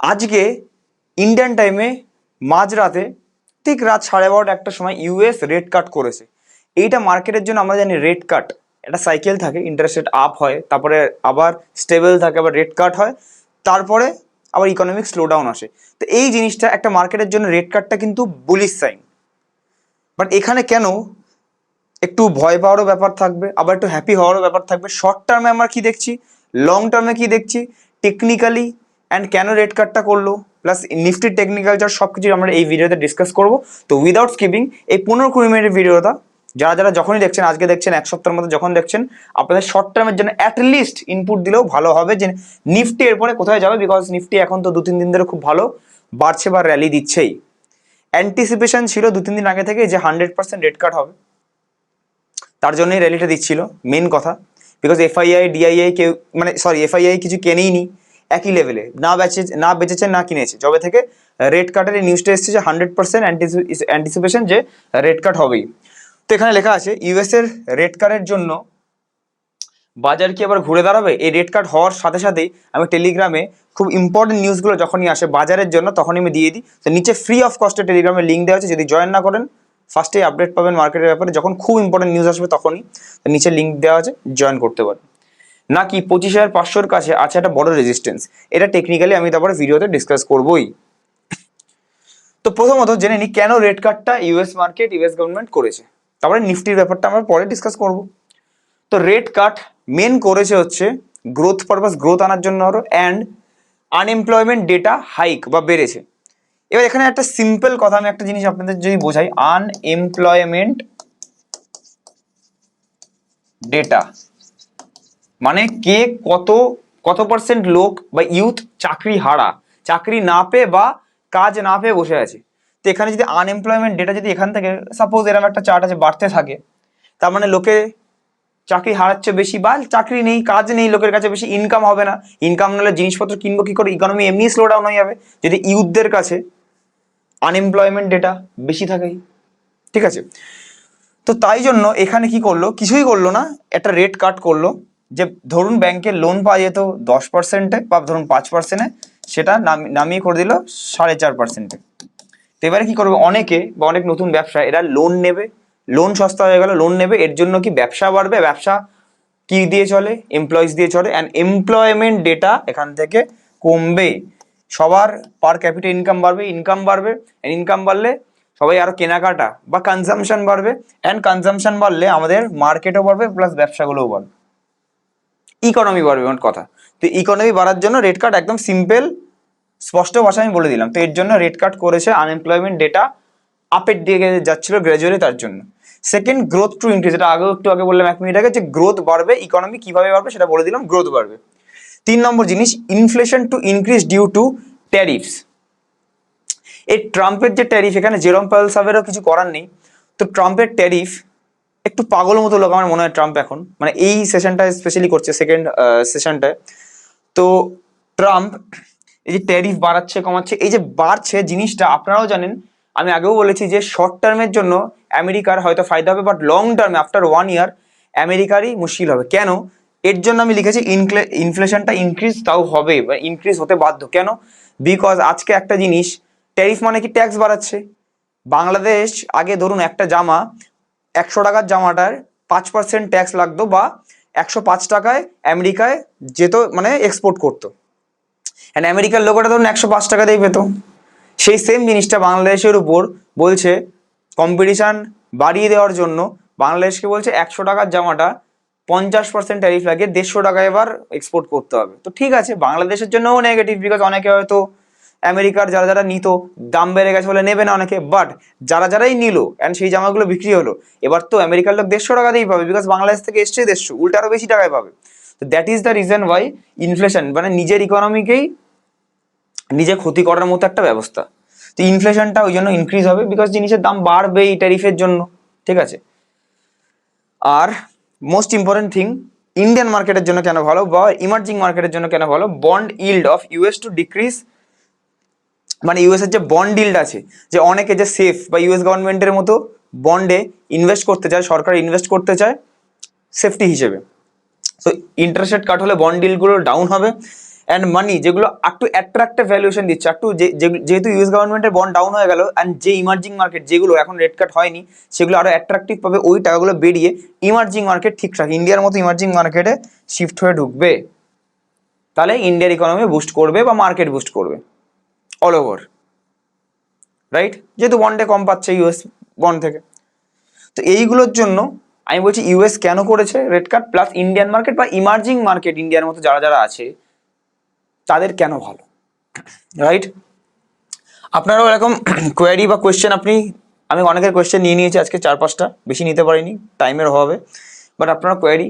আজকে ইন্ডিয়ান টাইমে মাঝরাতে ঠিক রাত সাড়ে বারোটা একটা সময় ইউএস রেড কাট করেছে। এইটা মার্কেটের জন্য আমরা জানি রেড কাট একটা সাইকেল থাকে ইন্টারেস্ট রেট আপ হয়, তারপরে আবার স্টেবল থাকে, আবার রেড কাট হয়, তারপরে আবার ইকোনমিক স্লোডাউন আসে। তো এই জিনিসটা একটা মার্কেটের জন্য রেড কাটটা কিন্তু বুলিশ সাইন বাট এখানে কেন একটু ভয় পাওয়ারও ব্যাপার থাকবে, আবার একটু হ্যাপি হওয়ারও ব্যাপার থাকবে। শর্ট টার্মে আমরা কি দেখছি? লং টার্মে কি দেখছি? টেকনিক্যালি অ্যান্ড কেন রেড কার্ডটা করল? প্লাস নিফটির টেকনিক্যাল চার্ট সব কিছু আমরা এই ভিডিওতে ডিসকাস করব। তো উইদাউট স্কিপিং এই পনেরো কুড়ি মিনিটের ভিডিওটা যারা যারা যখনই দেখছেন, আজকে দেখছেন, এক সপ্তাহের মধ্যে যখন দেখছেন, আপনাদের শর্ট টার্মের জন্য অ্যাটলিস্ট ইনপুট দিলেও ভালো হবে যে নিফটি এরপরে কোথায় যাবে বিকজ নিফটি এখন তো দু তিন দিন ধরে খুব ভালো, বাড়ছে বা র্যালি দিচ্ছেই। অ্যান্টিসিপেশন ছিল দু তিন দিন আগে থেকে যে হান্ড্রেড পার্সেন্ট রেড কার্ড হবে। তার জন্যই র্যালিটা দিচ্ছিল মেন কথা। বিকজ এফআইআই ডিআইআই কেউ মানে সরি এফআইআই কিছু কেনেই নি। একই লেভেলে না বেচে না বেচেছে, না কিনেছে। যবে থেকে রেড কার্ডের এই নিউজটা এসেছে যে হান্ড্রেড পার্সেন্ট অ্যান্টিসিপেশন যে রেড কার্ড হবেই। তো এখানে লেখা আছে ইউএস এর রেড কার্ডের জন্য বাজার কি আবার ঘুরে দাঁড়াবে? এই রেড কার্ড হওয়ার সাথে সাথেই আমি টেলিগ্রামে খুব ইম্পর্টেন্ট নিউজগুলো যখনই আসে বাজারের জন্য, তখনই আমি দিয়ে দিই। তো নিচে ফ্রি অফ কস্টে টেলিগ্রামে লিঙ্ক দেওয়া আছে, যদি জয়েন না করেন ফার্স্টেই আপডেট পাবেন মার্কেটের ব্যাপারে। যখন খুব ইম্পর্টেন্ট নিউজ আসবে তখনই নিচে লিঙ্ক দেওয়া আছে জয়েন করতে পারেন। নাকি পঁচিশ হাজার পাঁচশোর কাছে আছে একটা বড় রেজিস্ট্যান্স এটা টেকনিক্যালি আমি তারপরে ভিডিওতে ডিসকাস করবোই। তো প্রথমত জেনে নিই, কেন রেড কার্ডটা ইউএস মার্কেট ইউএস গভর্নমেন্ট করেছে? তারপরে নিফটির ব্যাপারটা আমরা পরে ডিসকাস করব। তো রেড কার্ড মেন করেছে হচ্ছে গ্রোথ পারপাস গ্রোথ আনার জন্য আরও অ্যান্ড আনএমপ্লয়মেন্ট ডেটা হাইক বা বেড়েছে। এবার এখানে একটা সিম্পল কথা, আমি একটা জিনিস আপনাদের যদি বোঝাই আনএমপ্লয়মেন্ট ডেটা মানে কে কত কত পার্সেন্ট লোক বা ইউথ চাকরি হারা? চাকরি না পেয়ে বা কাজ না পেয়ে বসে আছে। তো এখানে যদি আনএমপ্লয়মেন্ট ডেটা যদি এখান থেকে সাপোজ এরকম একটা চার্ট আছে বাড়তে থাকে, তার মানে লোকে চাকরি হারাচ্ছে বেশি বা চাকরি নেই, কাজ নেই, লোকের কাছে বেশি ইনকাম হবে না। ইনকাম নাহলে জিনিসপত্র কিনবো কি করে? ইকোনমি এমনি স্লো ডাউন হয়ে যাবে। যদি ইউথদের কাছে আনএমপ্লয়মেন্ট ডেটা বেশি থাকে, ঠিক আছে? তো তাই জন্য এখানে কি করল? কিছুই করল না, একটা রেট কাট করল। যে ধরুন ব্যাংকে লোন পাওয়া যেত দশ পার্সেন্টে বা ধরুন পাঁচ পার্সেন্টে সেটা নামি- নামিয়ে করে দিল সাড়ে চার পার্সেন্টে তো এবারে কি করবে? অনেকে বা অনেক নতুন ব্যবসা এরা লোন নেবে লোন সস্তা হয়ে গেল লোন নেবে, এর জন্য কি ব্যবসা বাড়বে? ব্যবসা কি দিয়ে চলে? এমপ্লয়িজ দিয়ে চলে। অ্যান্ড এমপ্লয়মেন্ট ডেটা এখান থেকে কমবে। সবার পার ক্যাপিটাল ইনকাম বাড়বে ইনকাম বাড়বে অ্যান্ড ইনকাম বাড়লে সবাই আরও কেনাকাটা বা কনজামশন বাড়বে অ্যান্ড কনজামশন বাড়লে আমাদের মার্কেটও বাড়বে প্লাস ব্যবসাগুলোও বাড়বে। ইকোনমি বাড়বে কথা। তো ইকোনমি বাড়ার জন্য রেড কার্ড একদম সিম্পল স্পষ্ট ভাষায় আমি বলে দিলাম। তো এর জন্য রেড কার্ড করেছে আনএমপ্লয়মেন্ট ডেটা আপের দিকে যাচ্ছিল গ্র্যাজুয়ালি তার জন্য। সেকেন্ড গ্রোথ টু ইনক্রিজ এটা আগেও একটু আগে বললাম, এক মিনিট আগে, যে গ্রোথ বাড়বে ইকোনমি কীভাবে বাড়বে সেটা বলে দিলাম গ্রোথ বাড়বে। তিন নম্বর জিনিস inflation to increase due to tariffs এই ট্রাম্পের যে ট্যারিফ এখানে জেরম পাল সাহেবেরও কিছু করার নেই। তো ট্রাম্পের ট্যারিফ একটু পাগল মতো লোক আমার মনে হয় ট্রাম্প এখন। মানে এই সেশনটায় স্পেশালি করছে সেকেন্ড সেশনটায় তো ট্রাম্প এই যে ট্যারিফ বাড়াচ্ছে, কমাচ্ছে, এই যে বাড়ছে জিনিসটা, আপনারাও জানেন, আমি আগেও বলেছি যে শর্ট টার্মের জন্য আমেরিকার হয়তো ফায়দা হবে বাট লং টার্মে আফটার ওয়ান ইয়ার আমেরিকারই মুশকিল হবে। কেন? এর জন্য আমি লিখেছি ইনফ্লেশনটা ইনক্রিজ তাও হবে, বা ইনক্রিজ হতে বাধ্য। কেন? বিকজ আজকে একটা জিনিস ট্যারিফ মানে কি ট্যাক্স বাড়াচ্ছে? বাংলাদেশ, আগে ধরুন একটা জামা একশো টাকার জামাটার পাঁচ পার্সেন্ট ট্যাক্স লাগতো বা একশো পাঁচ টাকায় আমেরিকায় যেত মানে এক্সপোর্ট করতো। অ্যান্ড আমেরিকার লোকটা ধরুন একশো পাঁচ টাকাতেই পেত। সেই সেম জিনিসটা বাংলাদেশের উপর বলছে কম্পিটিশান বাড়িয়ে দেওয়ার জন্য বাংলাদেশকে বলছে একশো টাকার জামাটা পঞ্চাশ পার্সেন্ট ট্যারিফ লাগে দেড়শো টাকা এবার এক্সপোর্ট করতে হবে। তো ঠিক আছে, বাংলাদেশের জন্যও নেগেটিভ বিকজ অনেকে হয়তো আমেরিকার যারা যারা নিত, দাম বেড়ে গেছে বলে নেবে না অনেকে বাট যারা যারাই নিল অ্যান্ড সেই জামাগুলো বিক্রি হলো, এবার তো আমেরিকার লোক দেড়শো টাকাতেই পাবে বিকজ বাংলাদেশ থেকে এসছে দেড়শো, উল্টা আরও বেশি টাকায় পাবে। তো that is the reason why inflation মানে নিজের ইকোনমিকেই নিজে ক্ষতি করার মতো একটা ব্যবস্থা। তো ইনফ্লেশনটা ওই জন্য ইনক্রিজ হবে বিকজ জিনিসের দাম বাড়বে এই ট্যারিফের জন্য, ঠিক আছে? আর মোস্ট ইম্পর্টেন্ট থিং ইন্ডিয়ান মার্কেটের জন্য কেন ভালো বা ইমার্জিং মার্কেটের জন্য কেন ভালো? Bond yield of US to decrease মানে ইউএস এর যে বন্ড ডিল্ড আছে, যে অনেকে যে সেফ বা ইউএস গভর্নমেন্টের মতো বন্ডে ইনভেস্ট করতে চায়, সরকার ইনভেস্ট করতে চায় সেফটি হিসেবে। সো ইন্টারেস্ট রেট কাট হলে বন্ড ডিলগুলো ডাউন হবে অ্যান্ড মানি যেগুলো একটু অ্যাট্রাক্টিভ ভ্যালুয়েশন দিচ্ছে একটু যেহেতু ইউএস গভর্নমেন্টের বন্ড ডাউন হয়ে গেল অ্যান্ড যে ইমার্জিং মার্কেট যেগুলো এখন রেট কাট হয়নি, সেগুলো আরও অ্যাট্রাকটিভ পাবে, ওই টাকাগুলো বেরিয়ে ইমার্জিং মার্কেট ঠিকঠাক ইন্ডিয়ার মতো ইমার্জিং মার্কেটে শিফট হয়ে ঢুকবে। তাহলে ইন্ডিয়ার ইকোনমি বুস্ট করবে বা মার্কেট বুস্ট করবে। অল ওভার রাইট যেহেতু বন্ডে কম পাচ্ছে ইউএস বন্ড থেকে। তো এইগুলোর জন্য আমি বলছি ইউএস কেন করেছে rate cut plus Indian market বা ইমার্জিং মার্কেট ইন্ডিয়ার মতো যারা যারা আছে, তাদের কেন ভালো? রাইট আপনারাও এরকম কোয়ারি বা কোয়েশ্চেন আপনি, আমি অনেকের কোয়েশ্চেন নিয়ে নিয়েছি আজকে চার পাঁচটা, বেশি নিতে পারিনি টাইমের অভাবে। বাট আপনারা কোয়ারি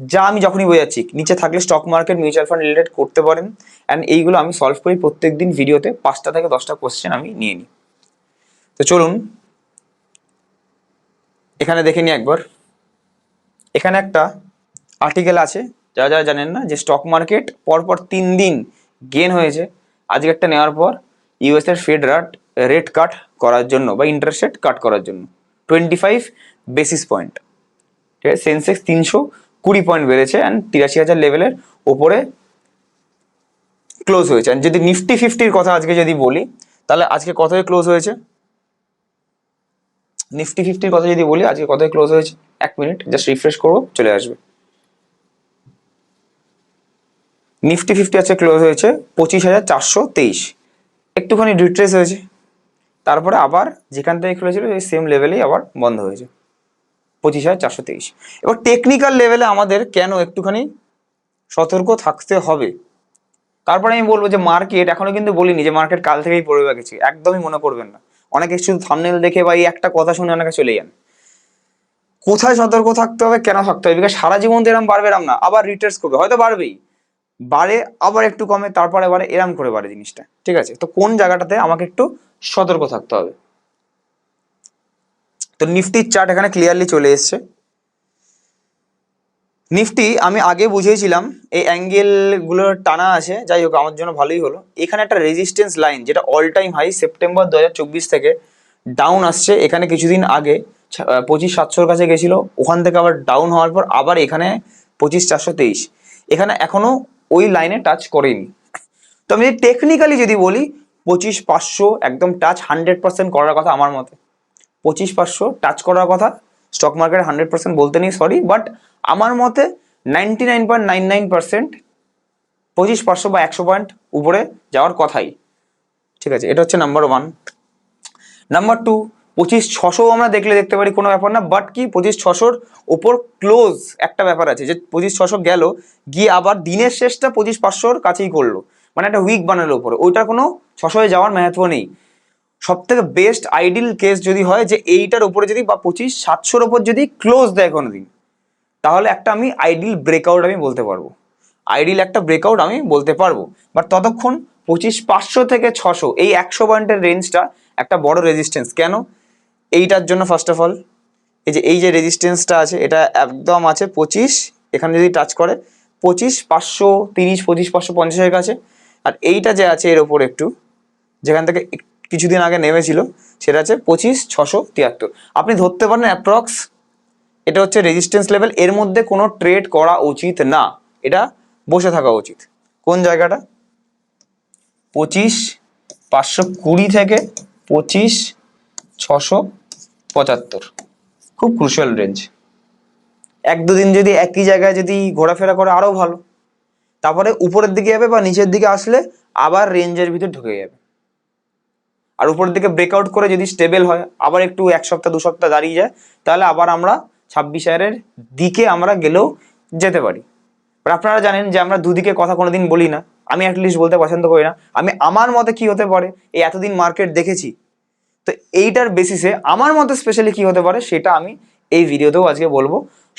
যা আমি যখনই বোঝাচ্ছি, নিচে থাকলে stock market mutual fund related করতে পারেন অ্যান্ড এইগুলো আমি সলভ করি প্রত্যেক দিন ভিডিওতে, পাঁচটা থেকে দশটা কোয়েশ্চেন আমি নিয়ে নিই। তো চলুন, এখানে দেখে নিই একবার। এখানে একটা আর্টিকেল আছে, যারা যারা জানেন না, যে স্টক মার্কেট পরপর তিন দিন গেন হয়েছে, আজকে একটা নেওয়ার পর ইউএস এর ফেড রেট রেট কাট করার জন্য বা ইন্টারেস্ট রেট কাট করার জন্য টোয়েন্টি ফাইভ বেসিস পয়েন্ট ঠিক আছে? সেন্সেক্স তিনশো কুড়ি পয়েন্ট বেড়েছে অ্যান্ড তিরাশি হাজার লেভেলের ওপরে ক্লোজ হয়েছে। অ্যান্ড যদি নিফটি ফিফটির কথা আজকে যদি বলি, তাহলে আজকে কতই ক্লোজ হয়েছে? নিফটি ফিফটির কথা যদি বলি, আজকে কতই ক্লোজ হয়েছে? এক মিনিট জাস্ট রিফ্রেশ করব চলে আসবে। নিফটি ফিফটি আজকে ক্লোজ হয়েছে পঁচিশ হাজার চারশো তেইশ। একটুখানি রিট্রেস হয়েছে। তারপরে আবার যেখান থেকে খুলেছিল ওই সেম লেভেলেই আবার বন্ধ হয়েছে। পঁচিশ হাজার চারশো তেইশ। এবার টেকনিক্যাল লেভেলে আমাদের কেন একটুখানি সতর্ক থাকতে হবে? তারপরে আমি বলব যে মার্কেট এখনও কিন্তু বলিনি যে মার্কেট কাল থেকেই পড়ে গেছে একদমই মনে করবেন না। অনেকে শুধু থামনেল দেখে বা এই একটা কথা শুনে অনেকে চলে যান। কোথায় সতর্ক থাকতে হবে, কেন থাকতে হবে? বিকজ সারা জীবন তো এরম বাড়বে এরম না, আবার রিটার্স করবে, হয়তো বাড়বেই। বাড়ে, আবার একটু কমে, তারপরে বাড়ে এরম করে বাড়ে জিনিসটা, ঠিক আছে? তো কোন জায়গাটাতে আমাকে একটু সতর্ক থাকতে হবে? তো নিফটির চার্ট এখানে ক্লিয়ারলি চলে এসছে। নিফটি আমি আগে বুঝিয়েছিলাম, এই অ্যাঙ্গেলগুলো টানা আছে, যাই হোক, আমার জন্য ভালোই হলো। এখানে একটা রেজিস্ট্যান্স লাইন যেটা অল টাইম হাই সেপ্টেম্বর দু হাজার চব্বিশ থেকে ডাউন আসছে। এখানে কিছুদিন আগে পঁচিশ সাতশোর কাছে গেছিল, ওখান থেকে আবার ডাউন হওয়ার পর আবার এখানে পঁচিশ চারশো তেইশ। এখানে এখনও ওই লাইনে টাচ করেনি। তো আমি টেকনিক্যালি যদি বলি, পঁচিশ পাঁচশো একদম টাচ হান্ড্রেড পার্সেন্ট করার কথা আমার মতে। পঁচিশ পাঁচশো টাচ করার কথা। স্টক মার্কেট হান্ড্রেড পার্সেন্ট বলতে নেই সরি বাট আমার মতে ninety nine point nine nine percent পঁচিশ পাঁচশো বা একশো পয়েন্ট উপরে যাওয়ার কথাই। ঠিক আছে, এটা হচ্ছে নাম্বার ওয়ান নাম্বার টু পঁচিশ ছশো আমরা দেখলে দেখতে পারি, কোনো ব্যাপার না বাট কি পঁচিশ ছশোর ওপর ক্লোজ একটা ব্যাপার আছে, যে পঁচিশ ছশো গেল, গিয়ে আবার দিনের শেষটা পঁচিশ পাঁচশোর কাছেই করল। মানে একটা উইক বানালো উপরে ওইটার কোনো ছশোয় যাওয়ার মেহাত্ম নেই। সব থেকে বেস্ট আইডিল কেস যদি হয় যে এইটার উপরে যদি বা পঁচিশ, সাতশোর ওপর যদি ক্লোজ দেয় কোনো দিন তাহলে একটা আমি আইডিল ব্রেকআউট আমি বলতে পারব। আইডিল একটা ব্রেকআউট আমি বলতে পারব। বাট ততক্ষণ পঁচিশ, পাঁচশো থেকে ছশো, এই একশো পয়েন্টের রেঞ্জটা একটা বড় রেজিস্ট্যান্স কেন? এইটার জন্য ফার্স্ট অফ অল এই যে এই যে রেজিস্ট্যান্সটা আছে, এটা একদম আছে পঁচিশ, এখানে যদি টাচ করে, পঁচিশ, পাঁচশো, তিরিশ, পঁচিশ, পাঁচশো, পঞ্চাশের কাছে, আর এইটা যে আছে এর ওপর একটু, যেখান থেকে কিছুদিন আগে নেমেছিল, সেটা আছে পঁচিশ ছশো তিয়াত্তর। আপনি ধরতে পারেন অ্যাপ্রক্স এটা হচ্ছে রেজিস্ট্যান্স লেভেল এর মধ্যে কোনো ট্রেড করা উচিত না, এটা বসে থাকা উচিত। কোন জায়গাটা? পঁচিশ পাঁচশো কুড়ি থেকে পঁচিশ ছশো পঁচাত্তর। খুব ক্রুশিয়াল রেঞ্জ এক দুদিন যদি একই জায়গায় যদি ঘোরাফেরা করে আরও ভালো। তারপরে উপরের দিকে যাবে বা নিচের দিকে আসলে আবার রেঞ্জের ভিতর ঢুকে যাবে। আর উপরের দিকে ব্রেকআউট করে যদি স্টেবল হয়, আবার একটু এক সপ্তাহ, দু সপ্তাহ দাঁড়িয়ে যায়, তাহলে আবার আমরা ছাব্বিশ হাজারের দিকে আমরা গেলেও যেতে পারি। আপনারা জানেন যে আমরা দুদিকে কথা কোনোদিন বলি না, আমি অ্যাটলিস্ট বলতে পছন্দ করি না। আমি আমার মতে কি হতে পারে, এই এতদিন মার্কেট দেখেছি, তো এইটার বেসিসে আমার মতে স্পেশালি কি হতে পারে সেটা আমি এই ভিডিওতেও আজকে বলব।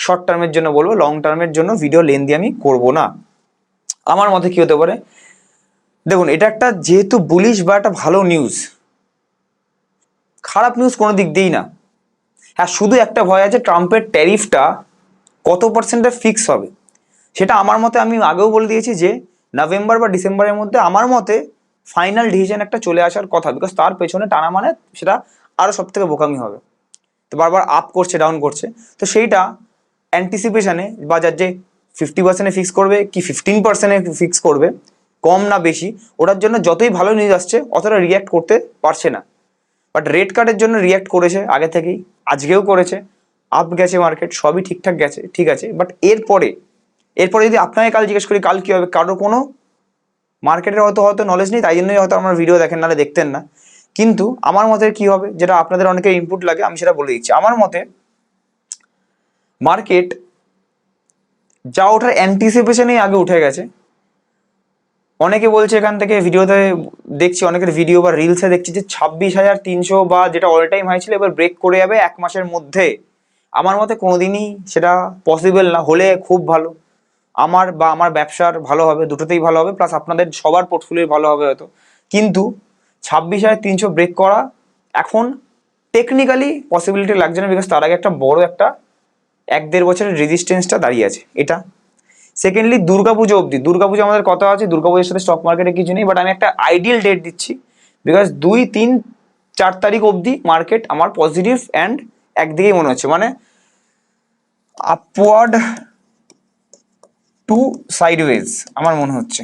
শর্ট টার্মের জন্য বলব লং টার্মের জন্য ভিডিও লেন্দি আমি করব না। আমার মতে কি হতে পারে, দেখুন, এটা একটা যেহেতু বুলিশ বা একটা ভালো নিউজ খারাপ নিউজ কোনো দিক দিয়েই না। হ্যাঁ শুধু একটা ভয় আছে, ট্রাম্পের ট্যারিফটা কত পার্সেন্টে ফিক্স হবে? সেটা আমার মতে আমি আগেও বলে দিয়েছি যে নভেম্বর বা ডিসেম্বরের মধ্যে আমার মতে ফাইনাল ডিসিশন একটা চলে আসার কথা বিকজ তার পেছনে টানা মানে সেটা আরও সব থেকে বোকামি হবে। তো বারবার আপ করছে ডাউন করছে। তো সেইটা অ্যান্টিসিপেশানে বা যার যে ফিফটি পার্সেন্টে ফিক্স করবে কি ফিফটিন পার্সেন্টে ফিক্স করবে, কম না বেশি, ওটার জন্য যতই ভালো নিউজ আসছে, অতটা রিয়্যাক্ট করতে পারছে না। বাট রেড কার্ডের জন্য রিয়্যাক্ট করেছে আগে থেকেই, আজকেও করেছে। আপ গেছে মার্কেট সবই ঠিকঠাক গেছে, ঠিক আছে। বাট এরপরে এরপরে যদি আপনাকে কাল জিজ্ঞেস করি, কাল কী হবে? কারও কোনো মার্কেটের হয়তো হয়তো নলেজ নেই, তাই জন্যই হয়তো আমার ভিডিও দেখেন, নাহলে দেখতেন না। কিন্তু আমার মতে কি হবে? যেটা আপনাদের অনেকের ইনপুট লাগে, আমি সেটা বলে দিচ্ছি। আমার মতে মার্কেট যা ওঠার অ্যান্টিসিপেশনেই আগে উঠে গেছে। অনেকে বলছে এখান থেকে ভিডিওতে দেখছি, অনেকের ভিডিও বা রিলসে দেখছি যে ছাব্বিশ হাজার তিনশো বা যেটা অল টাইম হাই ছিল, এবার ব্রেক করে যাবে এক মাসের মধ্যে। আমার মতে কোনোদিনই সেটা পসিবল না, হলে খুব ভালো। আমার বা আমার ব্যবসার ভালো হবে, দুটোতেই ভালো হবে প্লাস আপনাদের সবার পোর্টফোলিও ভালো হবে হয়তো। কিন্তু ছাব্বিশ হাজার তিনশো ব্রেক করা এখন টেকনিক্যালি পসিবিলিটি লাগছে না বিকজ তার আগে একটা বড় একটা এক দেড় বছরের রেজিস্ট্যান্সটা দাঁড়িয়ে আছে। এটা সেকেন্ডলি দুর্গাপুজো অবধি। দুর্গাপুজো আমাদের কথা আছে? দুর্গাপুজোর সাথে স্টক মার্কেটে কিছু নেই বাট আমি একটা আইডিয়াল ডেট দিচ্ছি। বিকজ দুই, তিন, চার তারিখ অবধি মার্কেট আমার পজিটিভ অ্যান্ড একদিকেই মনে হচ্ছে। মানে আপওয়ার্ড টু সাইডওয়েজ আমার মনে হচ্ছে।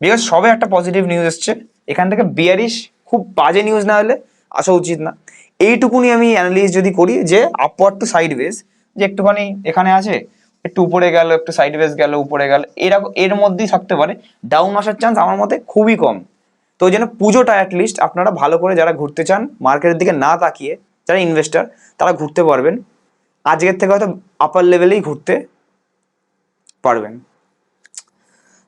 বিকজ সবে একটা পজিটিভ নিউজ এসছে। এখান থেকে বিয়ারিশ খুব বাজে নিউজ না হলে আসা উচিত না। এইটুকুনি আমি অ্যানালিস যদি করি যে আপওয়ার্ড টু সাইডওয়েজ যে একটুখানি এখানে আছে একটু উপরে গেল, একটু সাইডওয়েজ গেল, উপরে গেল এরকম এর মধ্যেই থাকতে পারে। ডাউন আসার চান্স আমার মতে খুবই কম। তো জন্য পুজোটা অ্যাটলিস্ট আপনারা ভালো করে যারা ঘুরতে চান মার্কেটের দিকে না তাকিয়ে, যারা ইনভেস্টার তারা ঘুরতে পারবেন। আজকের থেকে হয়তো আপার লেভেলেই ঘুরতে পারবেন।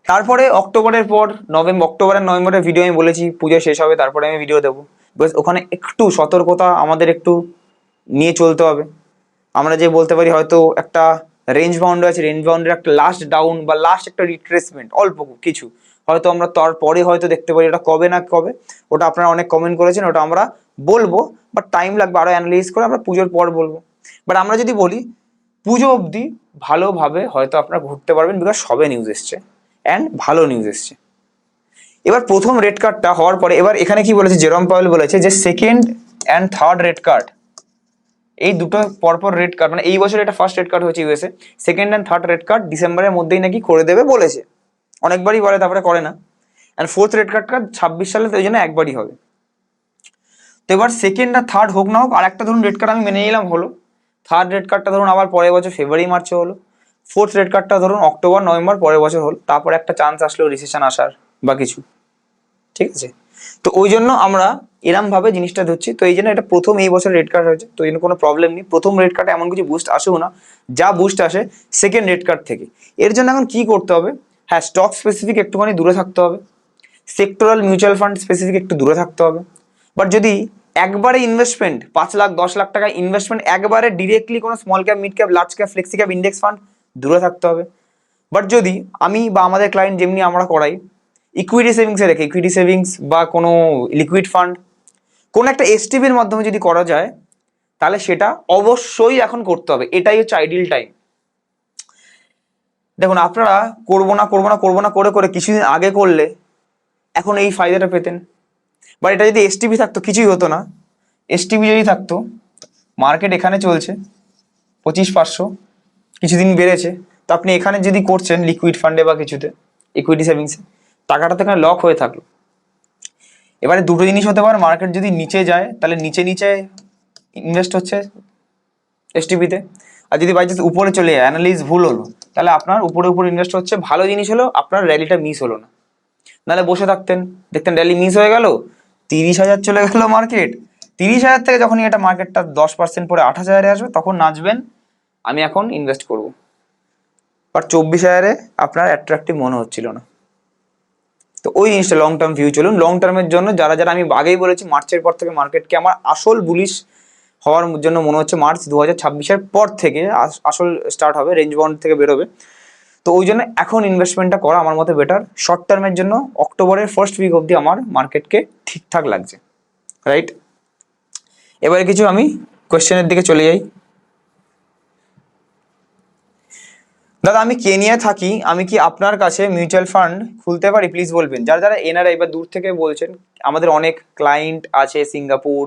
তারপরে অক্টোবরের পর নভেম্বর অক্টোবরের নভেম্বরের ভিডিও আমি বলেছি, পুজো শেষ হবে, তারপরে আমি ভিডিও দেবো। বিকজ ওখানে একটু সতর্কতা আমাদের একটু নিয়ে চলতে হবে। আমরা যে বলতে পারি হয়তো একটা রেঞ্জ বাউন্ড আছে রেঞ্জ বাউন্ডের একটা লাস্ট ডাউন বা লাস্ট একটা রিট্রেসমেন্ট অল্প কিছু। হয়তো আমরা তারপরে হয়তো দেখতে পারি ওটা কবে না কবে। ওটা আপনারা অনেক কমেন্ট করেছেন, ওটা আমরা বলব বাট টাইম লাগবে আরও অ্যানালাইজ করে আমরা পুজোর পর বলব। বাট আমরা যদি বলি, পুজো অবধি ভালোভাবে হয়তো আপনারা ঘুরতে পারবেন বিকজ সবে নিউজ এসছে অ্যান্ড ভালো নিউজ এসছে। এবার প্রথম রেড কার্ডটা হওয়ার পরে, এবার এখানে কি বলেছে? জেরম পাওয়েল বলেছে যে second and third red card এই দুটো পরপর রেড কার্ড মানে এই বছর এটা ফার্স্ট রেড কার্ড হয়েছে USA second and third red card ডিসেম্বরের মধ্যেই নাকি করে দেবে বলেছে। অনেকবারই বলে, তারপরে করে না। অ্যান্ড ফোর্থ রেড কার্ডটা ছাব্বিশ সালে তো ওই জন্য একবারই হবে। তো এবার সেকেন্ড আর থার্ড হোক না হোক, আর একটা ধরুন রেড কার্ড আমি মেনে নিলাম, হলো। থার্ড রেড কার্ডটা ধরুন আবার পরের বছর ফেব্রুয়ারি মার্চে হলো। ফোর্থ রেড কার্ডটা ধরুন অক্টোবর নভেম্বর পরের বছর হলো। তারপর একটা চান্স আসলো রিসেশন আসার বা কিছু। ঠিক আছে? তো ওই জন্য আমরা এরম ভাবে জিনিসটা ধরছি। তো এই জন্য এটা প্রথম এই বছর রেড কার্ড হয়েছে। তো এই জন্য কোনো প্রবলেম নেই। প্রথম রেড কার্ডে এমন কিছু বুস্ট আসেও না। যা বুস্ট আসে সেকেন্ড রেড কার্ড থেকে। এর জন্য এখন কি করতে হবে? হ্যাঁ স্টক স্পেসিফিক একটুখানি দূরে থাকতে হবে। সেক্টরাল মিউচুয়াল ফান্ড স্পেসিফিক একটু দূরে থাকতে হবে। বাট যদি একবারে ইনভেস্টমেন্ট পাঁচ লাখ, দশ লাখ টাকা ইনভেস্টমেন্ট একবারে ডিরেক্টলি কোনো small cap mid cap large cap flexi cap index fund দূরে থাকতে হবে। বাট যদি আমি বা আমাদের ক্লায়েন্ট যেমনি আমরা করাই ইকুইটি সেভিংসে রেখে ইকুইটি সেভিংস বা কোনো লিকুইড ফান্ড কোনো একটা এসটিভির মাধ্যমে যদি করা যায়, তাহলে সেটা অবশ্যই এখন করতে হবে। এটাই হচ্ছে আইডিয়াল টাইম দেখুন, আপনারা করব না করব না করব না, করে করে কিছুদিন আগে করলে এখন এই ফায়দাটা পেতেন। বাট এটা যদি এসটিভি থাকতো, কিছুই হতো না। এসটিভি যদি থাকতো মার্কেট এখানে চলছে, পঁচিশ পাঁচশো, কিছুদিন বেড়েছে। তো আপনি এখানে যদি করছেন লিকুইড ফান্ডে বা কিছুতে ইকুইটি সেভিংসে টাকাটা তো এখানে লক হয়ে থাকল। এবারে দুটো জিনিস হতে পারে মার্কেট যদি নিচে যায়, তাহলে নিচে নিচে ইনভেস্ট হচ্ছে এসটিপিতে আর যদি বাই চান্স উপরে চলে যায় অ্যানালিস ভুল হলো, তাহলে আপনার উপরে উপরে ইনভেস্ট হচ্ছে, ভালো জিনিস হলো, আপনার র্যালিটা মিস হলো না। নাহলে বসে থাকতেন, দেখতেন র্যালি মিস হয়ে গেল, তিরিশ হাজার চলে গেল মার্কেট তিরিশ হাজার থেকে যখন এটা মার্কেটটা দশ পার্সেন্ট পরে আঠাশ হাজারে আসবে, তখন নাচবেন, আমি এখন ইনভেস্ট করব। বাট চব্বিশ হাজারে আপনার অ্যাট্রাকটিভ মনে হচ্ছিল না। তো ওই জিনিসটা লং টার্ম ভিউ চলুন। লং টার্মের জন্য যারা যারা আমি আগেই বলেছি, মার্চের পর থেকে মার্কেটকে আমার আসল বুলিশ হওয়ার জন্য মনে হচ্ছে মার্চ দু হাজার পর থেকে আস- আসল স্টার্ট হবে রেঞ্জ বাউন্ড থেকে বেরোবে। তো ওই জন্য এখন ইনভেস্টমেন্টটা করা আমার মতে বেটার শর্ট টার্মের জন্য অক্টোবরের ফার্স্ট উইক অবধি আমার মার্কেটকে ঠিকঠাক লাগছে। রাইট এবারে কিছু আমি কোয়েশ্চেনের দিকে চলে যাই। দাদা, আমি কেনিয়ায় থাকি। আমি কি আপনার কাছে মিউচুয়াল ফান্ড খুলতে পারি? প্লিজ বলবেন। যারা যারা এনআরআই বা দূর থেকে বলছেন, আমাদের অনেক ক্লায়েন্ট আছে সিঙ্গাপুর,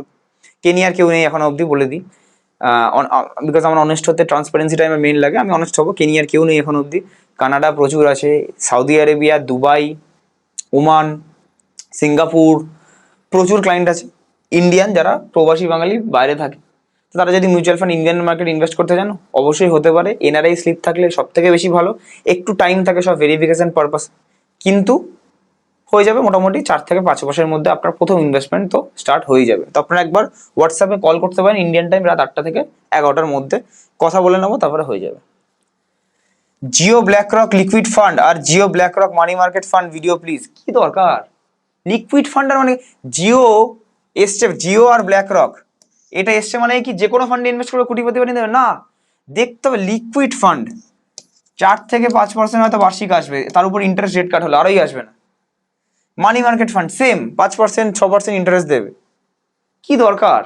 কেনিয়ার কেউ নেই এখনও অবধি বলে দিই। বিকজ আমার অনেস্ট হতে ট্রান্সপারেন্সি টাইমে মেন লাগে। আমি অনেস্ট হব, কেনিয়ার কেউ নেই এখন অবধি। কানাডা প্রচুর আছে Saudi Arabia Dubai Oman Singapore প্রচুর ক্লায়েন্ট আছে। ইন্ডিয়ান যারা প্রবাসী বাঙালি বাইরে থাকে। তো তারা যদি mutual fund Indian market invest করতে চান, অবশ্যই হতে পারে। এনআরআই স্লিপ থাকলে সব থেকে বেশি ভালো। একটু টাইম থাকে সব ভেরিফিকেশন পারপাস কিন্তু হয়ে যাবে মোটামুটি চার থেকে পাঁচ বছরের মধ্যে আপনার প্রথম ইনভেস্টমেন্ট তো স্টার্ট হয়ে যাবে। তো আপনারা একবার হোয়াটসঅ্যাপে কল করতে পারেন ইন্ডিয়ান টাইম রাত আটটা থেকে এগারোটার মধ্যে। কথা বলে নেব, তারপরে হয়ে যাবে। Jio BlackRock liquid fund R Jio BlackRock money market fund video please কি দরকার? লিকুইড ফান্ড আর মানে জিও এসছে জিও আর ব্ল্যাক রক এটা এসছে মানে কি যে কোনো ফান্ডে ইনভেস্ট করে কোটিপতি বানিয়ে দেবে? না। দেখতে হবে লিকুইড ফান্ড চার থেকে পাঁচ পার্সেন্ট হয়তো বার্ষিক আসবে। তার উপর ইন্টারেস্ট রেট কাট হলো আরোই আসবে না। মানি মার্কেট ফান্ড সেম পাঁচ পার্সেন্ট ছ পার্সেন্ট ইন্টারেস্ট দেবে। কি দরকার?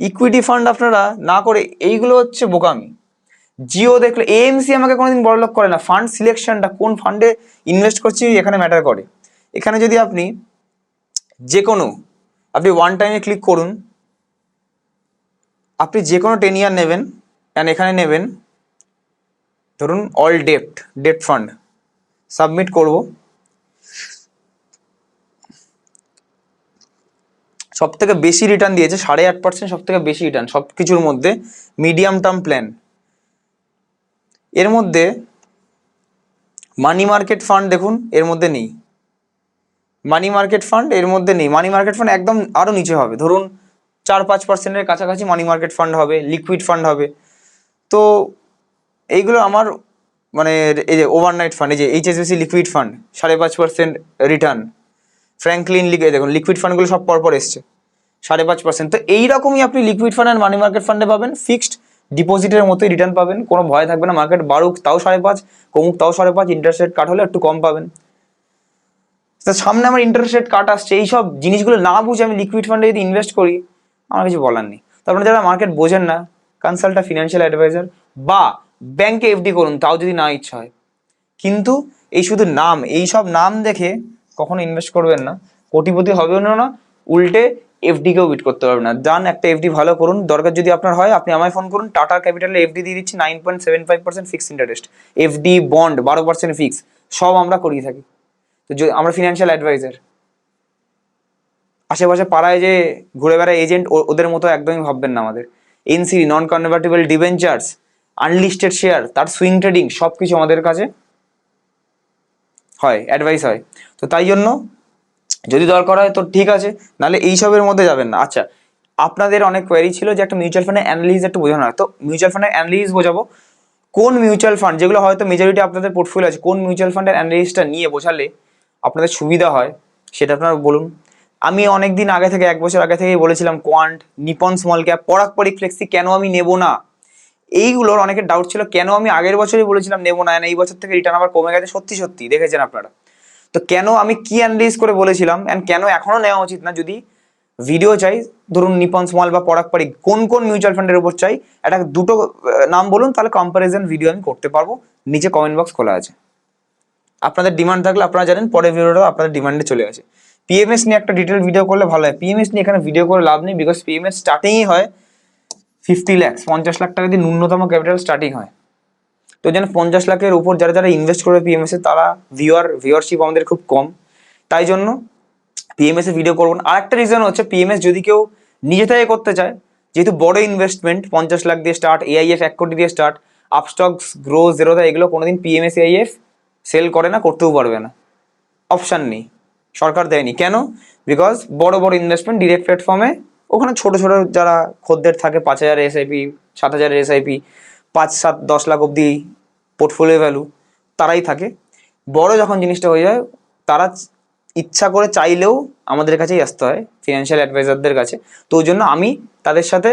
ইকুইটি ফান্ড আপনারা না করে এইগুলো হচ্ছে বোকামি। জিও দেখলে এএমসি আমাকে কোনোদিন বড়লোক করে না। ফান্ড সিলেকশনটা কোন ফান্ডে ইনভেস্ট করছি এখানে ম্যাটার করে। এখানে যদি আপনি যে কোনো আপনি ওয়ান টাইমে ক্লিক করুন আপনি যে কোনো টেন ইয়ার নেবেন অ্যান্ড এখানে নেবেন, ধরুন অল ডেপ্ট ডেপ্ট ফান্ড সাবমিট করব। সব থেকে বেশি রিটার্ন দিয়েছে, সাড়ে আট পার্সেন্ট সব থেকে বেশি রিটার্ন সব কিছুর মধ্যে মিডিয়াম টার্ম প্ল্যান এর মধ্যে মানি মার্কেট ফান্ড দেখুন, এর মধ্যে নেই। মানি মার্কেট ফান্ড এর মধ্যে নেই। মানি মার্কেট ফান্ড একদম আরও নিচে হবে। ধরুন চার পাঁচ পার্সেন্টের কাছাকাছি মানি মার্কেট ফান্ড হবে লিকুইড ফান্ড হবে। তো এইগুলো আমার মানে এই যে ওভারনাইট ফান্ড এই যে এইচএসবিসি লিকুইড ফান্ড সাড়ে পাঁচ পার্সেন্ট রিটার্ন ফ্র্যাঙ্কলিন লিগে দেখুন লিকুইড ফান্ডগুলো সব পরপর এসছে, সাড়ে পাঁচ পার্সেন্ট তো এইরকমই আপনি লিকুইড ফান্ড আর মানি মার্কেট ফান্ডে পাবেন ফিক্সড ডিপোজিটের মতোই রিটার্ন পাবেন, কোনো ভয় থাকবে না মার্কেট বাড়ুক, তাও সাড়ে পাঁচ, কমুক, তাও সাড়ে পাঁচ ইন্টারেস্ট রেট কাট হলে একটু কম পাবেন। তো সামনে আমার ইন্টারেস্ট রেট কাট আসছে এই সব জিনিসগুলো না বুঝে আমি লিকুইড ফান্ডে যদি ইনভেস্ট করি আমার কিছু বলার নেই। তো আপনারা যারা মার্কেট বোঝেন না কনসাল্ট ফিনান্সিয়াল অ্যাডভাইজার বা ব্যাংকে এফডি করুন, তাও যদি না ইচ্ছা হয়। কিন্তু এই শুধু নাম, এই সব নাম দেখে কখনো ইনভেস্ট করবেন না। কোটিপতি হবেও না, উল্টে এফডি কেও বিট করতে পারবেন না। যান, একটা এফডি ভালো করুন, দরকার যদি আপনার হয়, আপনি আমায় ফোন করুন টাটা ক্যাপিটালে এফডি দিয়ে দিচ্ছি nine point seven five percent fix interest FD bond বারো পার্সেন্ট ফিক্স সব আমরা করিয়ে থাকি। তো আমরা ফিনান্সিয়াল অ্যাডভাইজার আশেপাশে পাড়ায় যে ঘুরে বেড়ায় এজেন্ট ওদের মতো একদমই ভাববেন না আমাদের। NCD non convertible debentures unlisted share তার সুইং ট্রেডিং সব কিছু আমাদের কাছে হয় অ্যাডভাইস হয়। তো তাই জন্য যদি দরকার হয় তো ঠিক আছে, নাহলে এইসবের মধ্যে যাবেন না। আচ্ছা আপনাদের অনেক কোয়ারি ছিল যে একটা মিউচুয়াল ফান্ডের অ্যানালিজ একটু বোঝানো হয়। তো মিউচুয়াল ফান্ডের অ্যানালিজ বোঝাবো। কোন মিউচুয়াল ফান্ড যেগুলো হয়তো মেজরিটি আপনাদের পোর্টফোলিও আছে, কোন মিউচুয়াল ফান্ডের অ্যানালিসটা নিয়ে বোঝালে আপনাদের সুবিধা হয়, সেটা আপনারা বলুন। আমি অনেক দিন আগে থেকে, এক বছর আগে থেকেই বলেছিলাম Quant Nippon small cap Parag Parikh flexi কেন আমি নেব না? এইগুলোর অনেকের ডাউট ছিল, কেন আমি আগের বছরই বলেছিলাম নেব না? এই বছর থেকে রিটার্ন আবার কমে গেছে সত্যি সত্যি, দেখেছেন আপনারা? তো কেন আমি কি অ্যানালিজ করে বলেছিলাম অ্যান্ড কেন এখনও নেওয়া উচিত না? যদি ভিডিও চাই, ধরুন নিপন স্মল বা পরাক পারি কোন কোন মিউচুয়াল ফান্ডের উপর চাই, একটা দুটো নাম বলুন, তাহলে কম্পারিজন ভিডিও আমি করতে পারব। নিচে কমেন্ট বক্স খোলা আছে। আপনাদের ডিমান্ড থাকলে আপনারা জানেন, পরের ভিডিওটা আপনাদের ডিমান্ডে চলে আসে। পিএমএস নিয়ে একটা ডিটেল ভিডিও করলে ভালো হয়। পিএমএস নিয়ে এখানে ভিডিও করে লাভ নেই বিকজ পিএমএস স্টার্টিংই হয় ফিফটি ল্যাক্স পঞ্চাশ লাখ টাকা দিয়ে ন্যূনতম ক্যাপিটাল স্টার্টিং হয়। তো যেন পঞ্চাশ লাখের উপর যারা যারা ইনভেস্ট করবে পিএমএস তারা ভিউয়ার ভিউয়ারশিপ আমাদের খুব কম। তাই জন্য পিএমএস এ ভিডিও করব না। আরেকটা রিজন হচ্ছে পিএমএস যদি কেউ নিজে থেকে করতে চায়, যেহেতু বড় ইনভেস্টমেন্ট পঞ্চাশ লাখ দিয়ে স্টার্ট এআইএফ এক কোটি দিয়ে স্টার্ট আপস্টক্স গ্রো জেরোদা এগুলো কোনোদিন পিএমএস এআইএফ সেল করে না, করতেও পারবে না। অপশান নেই। সরকার দেয়নি। কেন? বিকজ বড় বড় ইনভেস্টমেন্ট ডিরেক্ট প্ল্যাটফর্মে ওখানে ছোট ছোট যারা খদ্দের থাকে, পাঁচ হাজার এসআইপি সাত হাজার এসআইপি পাঁচ, সাত, দশ লাখ অবধি পোর্টফোলিও ভ্যালু তারাই থাকে। বড় যখন জিনিসটা হয়ে যায়, তারা ইচ্ছা করে চাইলেও আমাদের কাছেই আসতে হয় ফিনান্সিয়াল অ্যাডভাইজারদের কাছে। তো ওই জন্য আমি তাদের সাথে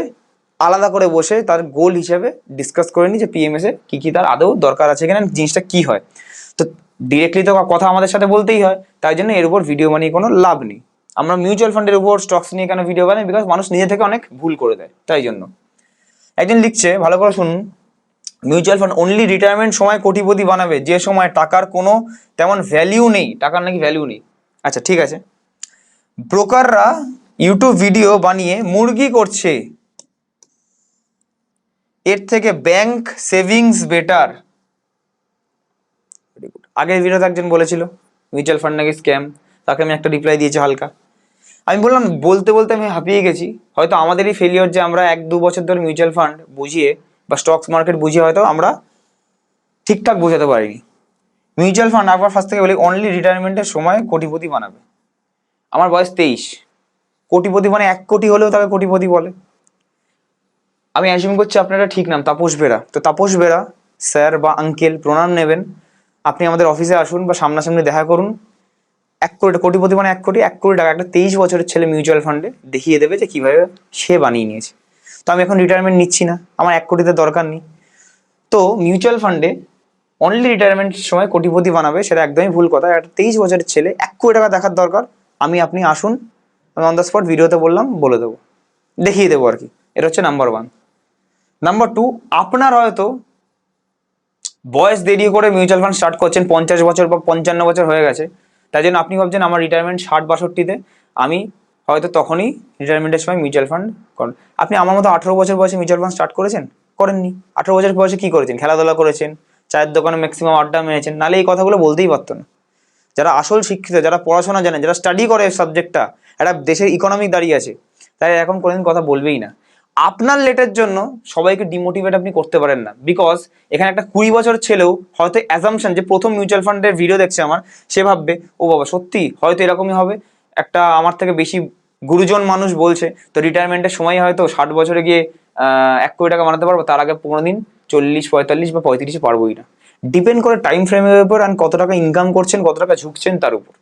আলাদা করে বসে তার গোল হিসেবে ডিসকাস করে নিই যে পিএমএস কী কী তার আদৌ দরকার আছে কিনা, জিনিসটা কী হয়। তো ডিরেক্টলি তো কথা আমাদের সাথে বলতেই হয়, তাই জন্য এর উপর ভিডিও বানিয়ে কোনো লাভ নেই। আমরা মিউচুয়াল ফান্ডের উপর স্টকস নিয়ে কেন ভিডিও বানাই? বিকজ মানুষ নিজে থেকে অনেক ভুল করে দেয়, তাই জন্য। একজন লিখছে, ভালো করে শুনুন মিউচুয়াল ফান্ড অনলি রিটায়ারমেন্ট সময় কোটিপতি বানাবে, যে সময় টাকার কোনো তেমন ভ্যালিউ নেই। টাকার নাকি ভ্যালিউ নেই? আচ্ছা ঠিক আছে। ব্রোকাররা ইউটিউব ভিডিও বানিয়ে মুরগি করছে। এর থেকে ব্যাংক সেভিংস বেটার আগের ভিডিওতে একজন বলেছিল মিউচুয়াল ফান্ড নাকি স্ক্যাম তাকে আমি একটা রিপ্লাই দিয়েছি হালকা। আমি বললাম, বলতে বলতে আমি হাঁপিয়ে গেছি। হয়তো আমাদেরই ফেলিওর যে আমরা এক দু বছর ধরে মিউচুয়াল ফান্ড বুঝিয়ে বা স্টকস মার্কেট বুঝিয়ে হয়তো আমরা ঠিকঠাক বোঝাতে পারিনি। মিউচুয়াল ফান্ড একবার ফার্স্ট থেকে বলি অনলি রিটায়ারমেন্টের সময় কোটিপতি বানাবে। আমার বয়স তেইশ। কোটিপতি মানে এক কোটি হলেও তাকে কোটিপতি বলে। আমি অ্যাজিউম করছি আপনারা ঠিক নাম, তাপস বেরা। তো তাপস বেরা স্যার বা আঙ্কেল প্রণাম নেবেন। আপনি আমাদের অফিসে আসুন বা সামনাসামনি দেখা করুন। এক কোটি, কোটিপতি মানে এক কোটি এক কোটি টাকা। একটা তেইশ বছরের ছেলে মিউচুয়াল ফান্ডে দেখিয়ে দেবে যে কীভাবে সে বানিয়ে নিয়েছে। তো আমি এখন রিটায়ারমেন্ট নিচ্ছি না। আমার এক কোটিতে দরকার নেই। তো মিউচুয়াল ফান্ডে অনলি রিটায়ারমেন্টের সময় কোটিপতি বানাবে সেটা একদমই ভুল কথা। একটা তেইশ বছরের ছেলে এক কোটি টাকা দেখার দরকার। আমি, আপনি আসুন। আমি অন দ্য স্পট ভিডিওতে বললাম, বলে দেবো। দেখিয়ে দেবো আর কি। এটা হচ্ছে নাম্বার ওয়ান নাম্বার টু আপনার হয়তো বয়স দেরি করে মিউচুয়াল ফান্ড স্টার্ট করছেন, পঞ্চাশ বছর বা পঞ্চান্ন বছর হয়ে গেছে। তাই জন্য আপনি ভাবছেন আমার রিটায়ারমেন্ট ষাট বাষট্টিতে। আমি হয়তো তখনই রিটায়ারমেন্টের সময় মিউচুয়াল ফান্ড করেন আপনি আমার মতো আঠেরো বছর বয়সে মিউচুয়াল ফান্ড স্টার্ট করেছেন? করেননি। আঠেরো বছর বয়সে কী করেছেন? খেলাধুলা করেছেন, চায়ের দোকানে ম্যাক্সিমাম আড্ডা মেরেছেন নালে এই কথাগুলো বলতেই পারতো না। যারা আসল শিক্ষিত, যারা পড়াশোনা জানে যারা স্টাডি করে সাবজেক্টটা একটা দেশের ইকোনমিক দাঁড়িয়ে আছে, তাই এরকম কোনোদিন কথা বলবেই না। আপনার লেটের জন্য সবাইকে ডিমোটিভেট আপনি করতে পারেন না। বিকজ এখানে একটা কুড়ি বছর ছেলেও হয়তো অ্যাজামশন যে প্রথম মিউচুয়াল ফান্ডের ভিডিও দেখছে আমার, সে ভাববে, ও বাবা, সত্যি? হয়তো এরকমই হবে? একটা আমার থেকে বেশি গুরুজন মানুষ বলছে, তো রিটায়ারমেন্টের সময় হয়তো ষাট বছরে গিয়ে এক কোটি টাকা বানাতে পারব, তার আগে পনেরো দিন চল্লিশ, পঁয়তাল্লিশ বা পঁয়ত্রিশে পারবোই না। ডিপেন্ড করে টাইম ফ্রেমের উপর আর কত টাকা ইনকাম করছেন, কত টাকা ঝুঁকছেন তার উপর।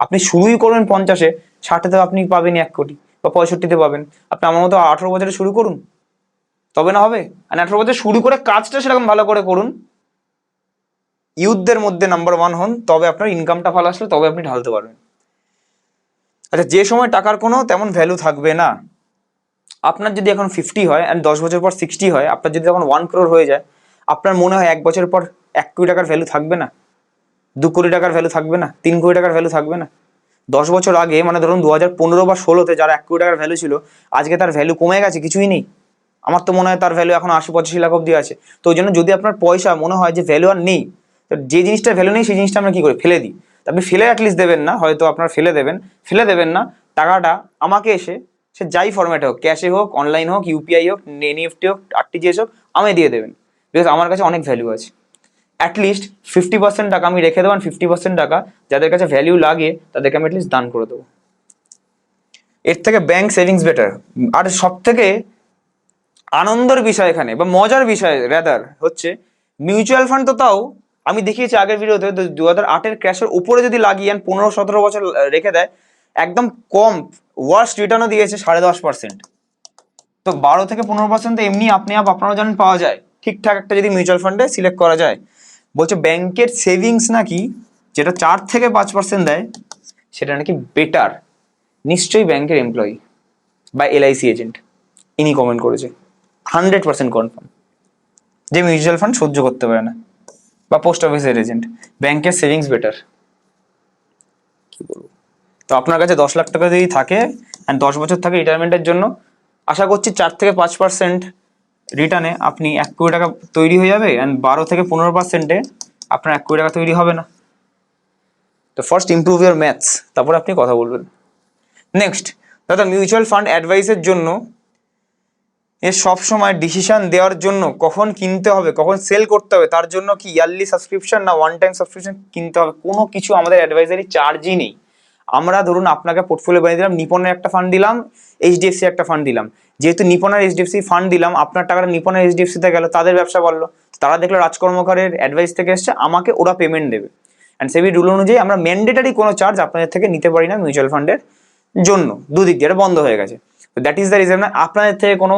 আপনি শুরুই করবেন পঞ্চাশে ষাটেতে আপনি পাবেন এক কোটি। বা পঁয়ষট্টিতে পাবেন। আপনি আমার মতো আঠেরো বছরে শুরু করুন। তবে না হবে। আর আঠেরো বছর শুরু করে কাজটা সেরকম ভালো করে করুন। ইউথদের মধ্যে নাম্বার ওয়ান হন, তবে আপনার ইনকামটা ভালো আসলে তবে আপনি ঢালতে পারবেন। আচ্ছা যে সময় টাকার কোনো তেমন ভ্যালু থাকবে না। আপনার যদি এখন ফিফটি হয় অ্যান্ড দশ বছর পর সিক্সটি হয়, আপনার যদি তখন ওয়ান ক্রোর হয়ে যায়, আপনার মনে হয় এক বছর পর এক কোটি টাকার ভ্যালু থাকবে না? দু কোটি টাকার ভ্যালু থাকবে না? তিন কোটি টাকার ভ্যালু থাকবে না? দশ বছর আগে মানে ধরুন দু হাজার পনেরো বা ষোলোতে যারা এক কোটি টাকার ভ্যালু ছিল, আজকে তার ভ্যালু কমে গেছে, কিছুই নেই। আমার তো মনে হয় তার ভ্যালু এখন আশি পঁচাশি লাখ অব্দি আছে। তো ওই জন্য যদি আপনার পয়সা মনে হয় যে ভ্যালু আর নেই, তো যে জিনিসটা ভ্যালু নেই, সেই জিনিসটা আমরা কী করি? ফেলে দিই। আপনি ফেলে অ্যাটলিস্ট দেবেন না, হয়তো আপনার ফেলে দেবেন। ফেলে দেবেন না, টাকাটা আমাকে এসে, সে যাই ফরম্যাটে হোক ক্যাশে হোক অনলাইন হোক ইউপিআই হোক এনইএফটি হোক আরটিজিএস হোক আমায় দিয়ে দেবেন। বিকজ আমার কাছে অনেক ভ্যালু আছে। অ্যাটলিস্ট ফিফটি পার্সেন্ট টাকা আমি রেখে দেবো ফিফটি পার্সেন্ট টাকা যাদের কাছে ভ্যালিউ লাগে তাদেরকে আমি অ্যাটলিস্ট দান করে দেবো। এর থেকে ব্যাংক সেভিংস বেটার আর সব থেকে আনন্দের বিষয় এখানে বা মজার বিষয় রেদার হচ্ছে মিউচুয়াল ফান্ড তো তাও আমি দেখিয়েছি আগের ভিডিওতে দু হাজার আটের ক্র্যাশের উপরে যদি লাগিয়ে আন পনেরো সতেরো বছর রেখে দেয়, একদম কম ওয়ার্স্ট রিটার্নও দিয়েছে সাড়ে দশ পার্সেন্ট তো বারো থেকে পনেরো পার্সেন্ট তো এমনি আপনি আপ আপনারা জানেন পাওয়া যায়। ঠিকঠাক একটা যদি মিউচুয়াল ফান্ডে সিলেক্ট করা যায় বলছে ব্যাংকের সেভিংস নাকি যেটা চার থেকে পাঁচ পার্সেন্ট দেয়, সেটা নাকি বেটার নিশ্চয়ই ব্যাংকের এমপ্লয়ি বা এলআইসি এজেন্ট ইনি কমেন্ট করেছে। হান্ড্রেড পার্সেন্ট কনফার্ম যে মিউচুয়াল ফান্ড সহ্য করতে পারে না। বা পোস্ট অফিসের এজেন্ট ব্যাংকের সেভিংস বেটার কি বলব? তো আপনার কাছে দশ লাখ টাকা যদি থাকে অ্যান্ড দশ বছর থাকে রিটায়ারমেন্টের জন্য, আশা করছি চার থেকে পাঁচ পার্সেন্ট রিটার্নে আপনি এক কোটি টাকা তৈরি হয়ে যাবে অ্যান্ড বারো থেকে পনেরো পার্সেন্টে আপনার এক কোটি টাকা তৈরি হবে না। তো ফার্স্ট ইমপ্রুভ ইয়ার ম্যাথস তারপর আপনি কথা বলবেন। নেক্সট দাদা মিউচুয়াল ফান্ড অ্যাডভাইসের জন্য এ সব সময় ডিসিশন দেওয়ার জন্য কখন কিনতে হবে, কখন সেল করতে হবে, তার জন্য কি ইয়ারলি সাবস্ক্রিপশন না ওয়ান টাইম সাবস্ক্রিপশন কিনতে হবে? কোনো কিছু আমাদের অ্যাডভাইজারি চার্জই নেই। আমরা ধরুন আপনাকে পোর্টফোলিও বানিয়ে দিলাম, নিপনের একটা ফান্ড দিলাম এইচডিএফসি একটা ফান্ড দিলাম। যেহেতু নিপনের এইচডিএফসি ফান্ড দিলাম, আপনার টাকাটা নিপনের এইচডিএফসিতে গেল, তাদের ব্যবসা বাড়লো। তারা দেখল রাজকর্মকারের অ্যাডভাইস থেকে এসছে, আমাকে ওরা পেমেন্ট দেবে। অ্যান্ড সেবি রুল অনুযায়ী আমরা ম্যান্ডেটারি কোনো চার্জ আপনাদের থেকে নিতে পারি না মিউচুয়াল ফান্ডের জন্য। দুদিক দিয়ে বন্ধ হয়ে গেছে। তো দ্যাট ইজ দ্য রিজন না, আপনাদের থেকে কোনো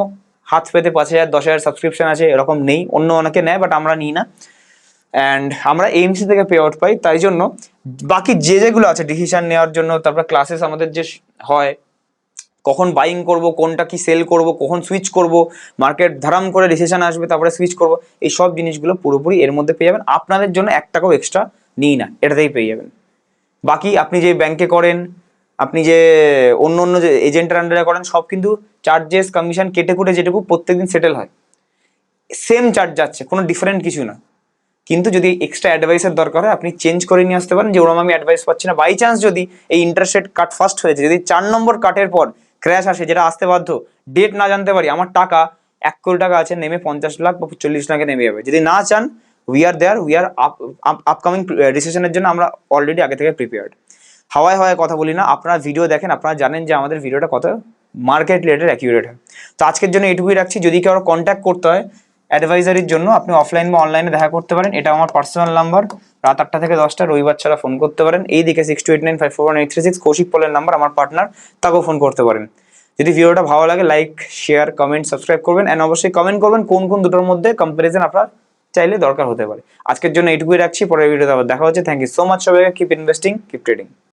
হাত পেতে পাঁচ হাজার, দশ হাজার সাবস্ক্রিপশন আছে, এরকম নেই। অন্য অনেকে নেয় বাট আমরা নিই না। অ্যান্ড আমরা এমসি থেকে পে আউট পাই, তাই জন্য বাকি যে যেগুলো আছে ডিসিশন নেওয়ার জন্য, তারপর ক্লাসেস আমাদের যে হয়, কখন বাইং করব, কোনটা কি সেল করব, কখন সুইচ করব মার্কেট ধারাম করে ডিসিশন আসবে, তারপরে সুইচ করব, এই সব জিনিসগুলো পুরোপুরি এর মধ্যে পেয়ে যাবেন। আপনাদের জন্য এক টাকাও এক্সট্রা নিই না, এটাতেই পেয়ে যাবেন। বাকি আপনি যে ব্যাংকে করেন, আপনি যে অন্য অন্য যে এজেন্টের আন্ডারে করেন, সব কিন্তু চার্জেস কমিশন কেটে কুটে যেটুকু প্রত্যেকদিন সেটেল হয়। সেম চার্জ যাচ্ছে, কোনো ডিফারেন্ট কিছু না। কিন্তু যদি এক্সট্রা অ্যাডভাইসের দরকার হয়, আপনি চেঞ্জ করে নিয়ে আসতে পারেন যে ওরকম আমি অ্যাডভাইস পাচ্ছি না। বাই চান্স যদি এই ইন্টারেস্ট রেট কাট ফার্স্ট হয়েছে, যদি চার নম্বর কাটের পর ক্র্যাশ আসে, যেটা আসতে বাধ্য ডেট না জানতে পারি, আমার টাকা এক কোটি টাকা আছে, নেমে পঞ্চাশ লাখ বা চল্লিশ লাখে নেমে যাবে। যদি না চান we are there we are upcoming ডিসিশনের জন্য আমরা অলরেডি আগে থেকে প্রিপেয়ার্ড হাওয়ায় হাওয়ায় কথা বলি না, আপনারা ভিডিও দেখেন, আপনারা জানেন যে আমাদের ভিডিওটা কত মার্কেট রিলেটেড অ্যাকিউরেট হয়। তো আজকের জন্য এটুকুই রাখছি। যদি কেউ কন্ট্যাক্ট করতে হয় অ্যাডভাইজারির জন্য আপনি অফলাইন বা অনলাইনে দেখা করতে পারেন। এটা আমার পার্সোনাল নাম্বার রাত আটটা থেকে দশটা, রবিবার ছাড়া ফোন করতে পারেন। এই দিকে six two eight nine five four one eight three six Kaushik পলের নাম্বার আমার পার্টনার তাকেও ফোন করতে পারেন। যদি ভিডিওটা ভালো লাগে লাইক শেয়ার কমেন্ট সাবস্ক্রাইব করবেন। অ্যান্ড অবশ্যই কমেন্ট করবেন কোন কোন দুটোর মধ্যে কম্পারিজন আপনার চাইলে দরকার হতে পারে। আজকের জন্য এইটুকুই রাখছি, পরের ভিডিওতে আবার দেখা হচ্ছে। থ্যাংক ইউ সো মাচ সবাইকে। Keep investing keep trading